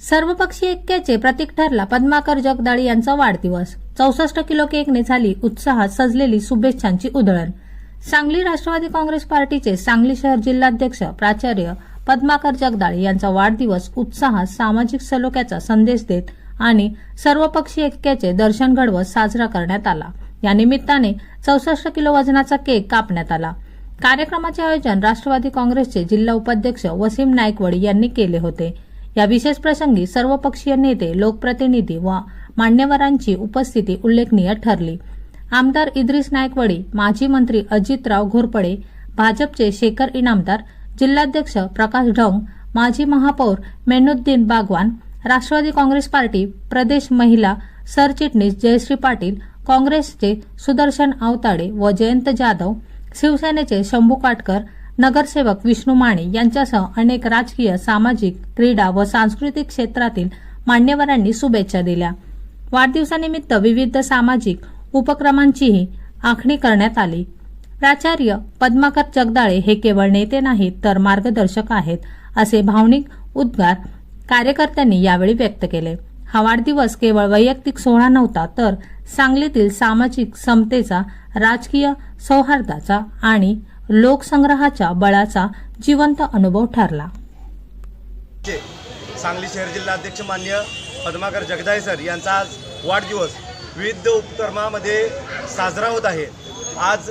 सर्वपक्षीय ऐक्याचे प्रतीक ठरला पद्माकर जगदाळी यांचा वाढदिवस. चौसष्ट किलो केकने झाली उत्साहात सजलेली शुभेच्छांची उधळण. सांगली राष्ट्रवादी काँग्रेस पार्टीचे सांगली शहर जिल्हाध्यक्ष प्राचार्य पद्माकर जगदाळे यांचा वाढदिवस उत्साहात सामाजिक सलोख्याचा संदेश देत आणि सर्वपक्षीय ऐक्याचे दर्शन घडवत साजरा करण्यात आला. या निमित्ताने चौसष्ट किलो वजनाचा केक कापण्यात आला. कार्यक्रमाचे आयोजन राष्ट्रवादी काँग्रेसचे जिल्हा उपाध्यक्ष वसीम नायकवडी यांनी केले होते. या विशेष प्रसंगी सर्वपक्षीय नेते लोकप्रतिनिधी व मान्यवरांची उपस्थिती उल्लेखनीय ठरली. आमदार इद्रिस नायकवडी माजी मंत्री अजितराव घोरपडे भाजपचे शेखर इनामदार जिल्हाध्यक्ष प्रकाश ढोंग माजी महापौर मेनुद्दीन बागवान राष्ट्रवादी काँग्रेस पार्टी प्रदेश महिला सरचिटणीस जयश्री पाटील काँग्रेसचे सुदर्शन आवताडे व जयंत जाधव शिवसेनेचे शंभू काटकर नगरसेवक विष्णू माने यांच्यासह अनेक राजकीय सामाजिक क्रीडा व सांस्कृतिक क्षेत्रातील मान्यवरांनी शुभेच्छा दिल्या. वाढदिवसानिमित्त विविध सामाजिक उपक्रमांचीही आखणी करण्यात आली. प्राचार्य पद्माकर जगदाळे हे केवळ नेते नाहीत तर मार्गदर्शक आहेत असे भावनिक उद्गार कार्यकर्त्यांनी यावेळी व्यक्त केले. हा वाढदिवस केवळ वैयक्तिक सोहळा नव्हता तर सांगलीतील सामाजिक समतेचा राजकीय सौहार्दाचा आणि लोकसंग्रहाच्या बळाचा जिवंत अनुभव ठरला. सांगली शहर जिल्हाध्यक्ष मान्य पद्माकर जगदाळे सर यांचा आज वाढदिवस विविध उपक्रमामध्ये साजरा होत आहे. आज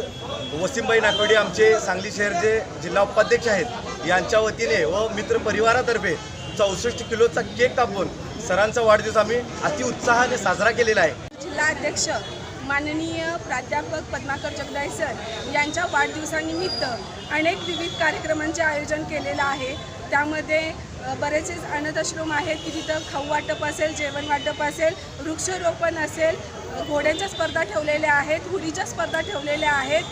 वसीमबाई नाकवडे आमचे सांगली शहरचे जिल्हा उपाध्यक्ष आहेत यांच्या वतीने व मित्र परिवारातर्फे चौसष्ट किलोचा केक कापून सरांचा वाढदिवस आम्ही अतिउत्साहाने साजरा केलेला आहे. जिल्हाध्यक्ष माननीय प्राध्यापक पद्माकर जगदाय सर यांच्या वाढदिवसानिमित्त अनेक विविध कार्यक्रमांचे आयोजन केलेलं आहे. त्यामध्ये बरेचसे अनाथाश्रम आहेत की तिथं खाऊ वाटप असेल जेवण वाटप असेल वृक्षारोपण असेल घोड्यांच्या स्पर्धा ठेवलेल्या आहेत हुडीच्या स्पर्धा ठेवलेल्या आहेत.